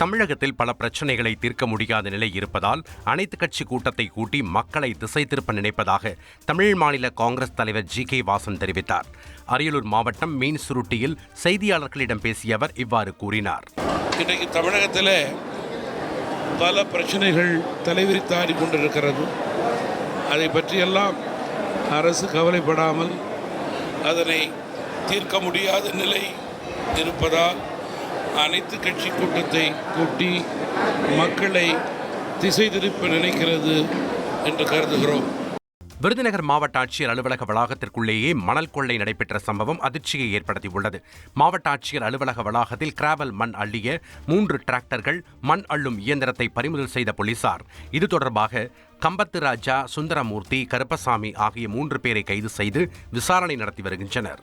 தமிழகத்தில் பல பிரச்சனைகளை தீர்க்க முடியாத நிலை இருப்பதால் அனைத்து கட்சி கூட்டத்தை கூட்டி மக்களை திசை திருப்ப நினைப்பதாக தமிழ் மாநில காங்கிரஸ் தலைவர் ஜி கே வாசன் தெரிவித்தார். அரியலூர் மாவட்டம் மீன் சுருட்டியில் செய்தியாளர்களிடம் பேசிய அவர் இவ்வாறு கூறினார். இன்றைக்கு தமிழகத்தில் பல பிரச்சனைகள் தலைவிரித்தாடி கொண்டிருக்கிறது. அதை பற்றியெல்லாம் அரசு கவலைப்படாமல் அதனை தீர்க்க முடியாத நிலை இருப்பதால் அனைத்து கட்சி கூட்டத்தை கூட்டி மக்களை திசை திருப்ப நினைக்கிறது என்று கருதுகிறோம். விருதுநகர் மாவட்ட ஆட்சியர் அலுவலக வளாகத்திற்குள்ளேயே மணல் கொள்ளை நடைபெற்ற சம்பவம் அதிர்ச்சியை ஏற்படுத்தியுள்ளது. மாவட்ட ஆட்சியர் அலுவலக வளாகத்தில் கிராவல் மண் அள்ளிய மூன்று டிராக்டர்கள் மண் அள்ளும் இயந்திரத்தை பறிமுதல் செய்த போலீசார். இது தொடர்பாக கம்பத்து ராஜா சுந்தரமூர்த்தி கருப்பசாமி ஆகிய மூன்று பேரை கைது செய்து விசாரணை நடத்தி வருகின்றனர்.